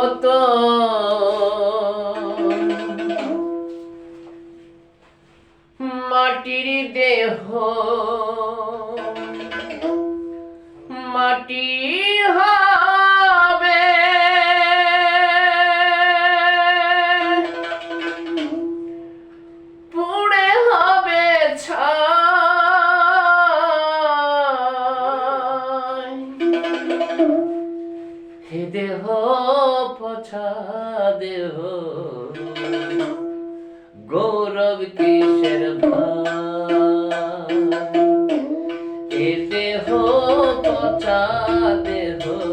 মত। মাটির দেহ মাটি হয় গৌরব কিসের ভাই এতে হোক চাঁদের হোক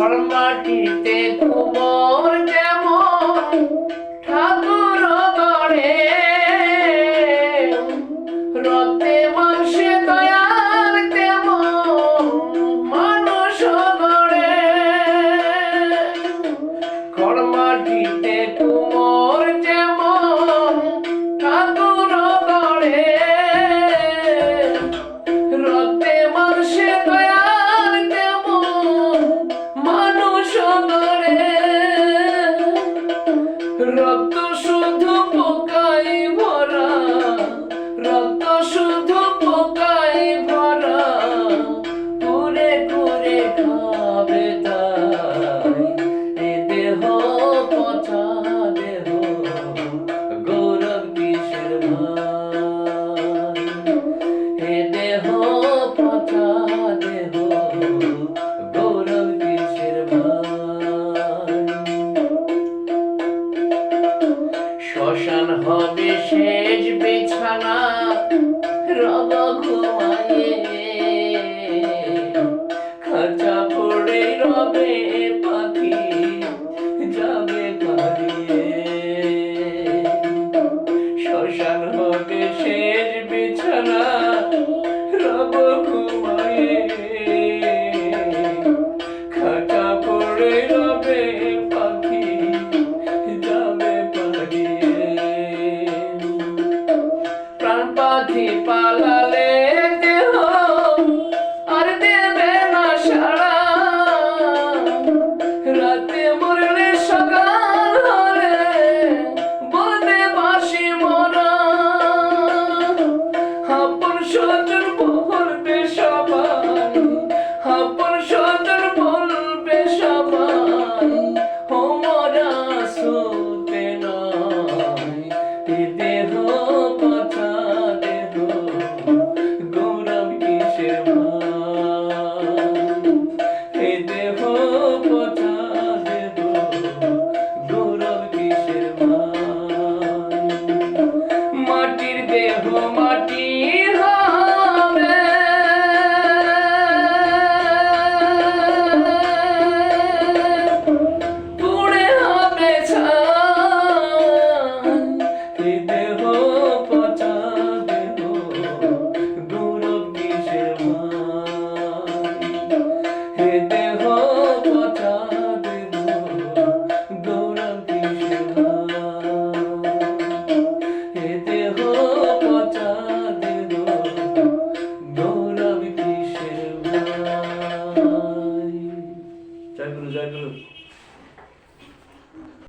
ঝর্ণাটিতে তোমার রক্ত শুধু হবে শেষ বিছানা, রব ঘুমায়ে খাঁচা পড়ে রবে পাখি যাবে পালিয়ে শ্মশান হবে শেষ বিছানা